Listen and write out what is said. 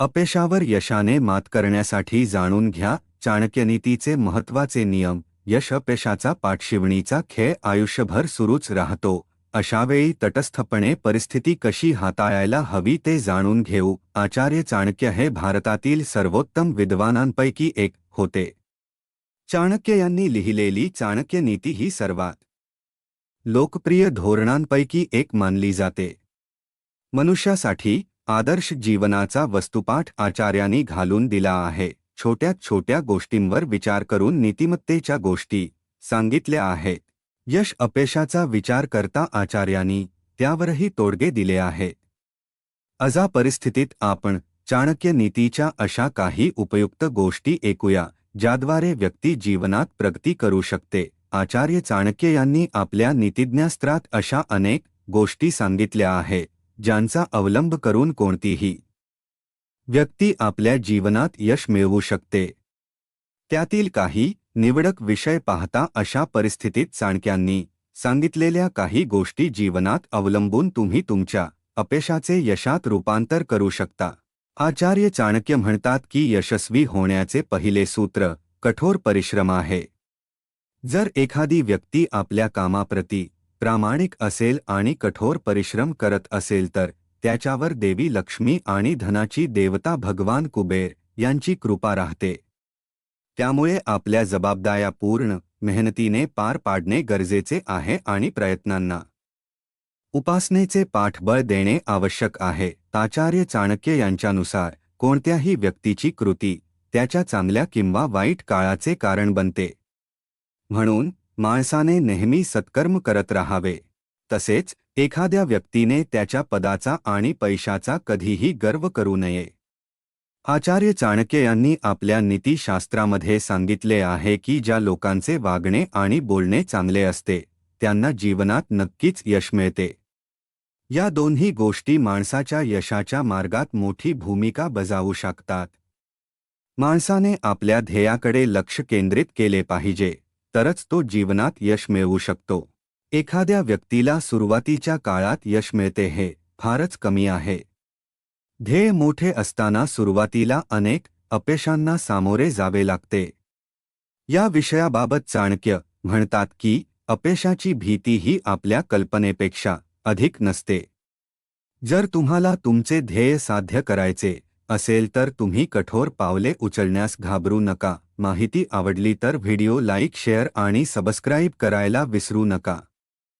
अपयशावर यशाने मात करण्यासाठी जाणून घ्या चाणक्यनीतीचे महत्त्वाचे नियम. यश अपयशाचा पाठशिवणीचा खेळ आयुष्यभर सुरूच राहतो. अशावेळी तटस्थपणे परिस्थिती कशी हाताळायला हवी ते जाणून घेऊ. आचार्य चाणक्य हे भारतातील सर्वोत्तम विद्वानांपैकी एक होते. चाणक्य यांनी लिहिलेली चाणक्य नीती ही सर्वात लोकप्रिय धोरणांपैकी एक मानली जाते. मनुष्यासाठी आदर्श जीवनाचा वस्तुपाठ आचार्यांनी घालून दिला आहे. छोट्या छोट्या गोष्टींवर विचार करून नीतिमत्तेच्या गोष्टी सांगितल्या आहेत. यश अपयशाचा विचार करता आचार्यांनी त्यावरही तोडगे दिले आहेत. अजा परिस्थितीत आपण चाणक्य नीतीच्या अशा काही उपयुक्त गोष्टी ऐकूया ज्याद्वारे व्यक्ती जीवनात प्रगती करू शकते. आचार्य चाणक्य यांनी आपल्या नीतिज्ञास्त्रात अशा अनेक गोष्टी सांगितल्या आहेत. ज्यांचा अवलंब करून कोणतीही व्यक्ती आपल्या जीवनात यश मिळवू शकते. त्यातील काही निवडक विषय पाहता अशा परिस्थितीत चाणक्यांनी सांगितलेल्या काही गोष्टी जीवनात अवलंबून तुम्ही तुमच्या अपयशाचे यशात रूपांतर करू शकता. आचार्य चाणक्य म्हणतात की यशस्वी होण्याचे पहिले सूत्र कठोर परिश्रम आहे. जर एखादी व्यक्ती आपल्या कामाप्रती प्रामाणिक असेल आणि कठोर परिश्रम करत असेल तर त्याच्यावर देवी लक्ष्मी आणि धनाची देवता भगवान कुबेर यांची कृपा राहते. त्यामुळे आपल्या जबाबदाऱ्या पूर्ण मेहनतीने पार पाडणे गरजेचे आहे आणि प्रयत्नांना. उपासनेचे पाठबळ देणे आवश्यक आहे. आचार्य चाणक्य यांच्यानुसार कोणत्याही व्यक्तीची कृती त्याच्या चांगल्या किंवा वाईट काळाचे कारण बनते. म्हणून माणसाने नेहमी सत्कर्म करत राहावे. तसेच एखाद्या व्यक्तीने त्याच्या पदाचा आणि पैशाचा कधीही गर्व करू नये. आचार्य चाणक्य यांनी आपल्या नीतीशास्त्रामध्ये सांगितले आहे की ज्या लोकांचे वागणे आणि बोलणे चांगले असते त्यांना जीवनात नक्कीच यश मिळते. या दोन्ही गोष्टी माणसाच्या यशाच्या मार्गात मोठी भूमिका बजावू शकतात. माणसाने आपल्या ध्येयाकडे लक्ष केंद्रित केले पाहिजे. तरच तो जीवनात यश मिळवू शकतो. एखाद्या व्यक्तीला सुरुवातीच्या काळात यश मिळते हे फारच कमी आहे. ध्येय मोठे असताना सुरुवातीला अनेक अपयशांना सामोरे जावे लागते. या विषयाबाबत चाणक्य म्हणतात की अपयशाची भीती ही आपल्या कल्पनेपेक्षा अधिक नसते. जर तुम्हाला तुमचे ध्येय साध्य करायचे असेल तर तुम्ही कठोर पावले उचलण्यास घाबरू नका. माहिती आवडली तर व्हिडिओ लाईक शेअर आणि सबस्क्राईब करायला विसरू नका.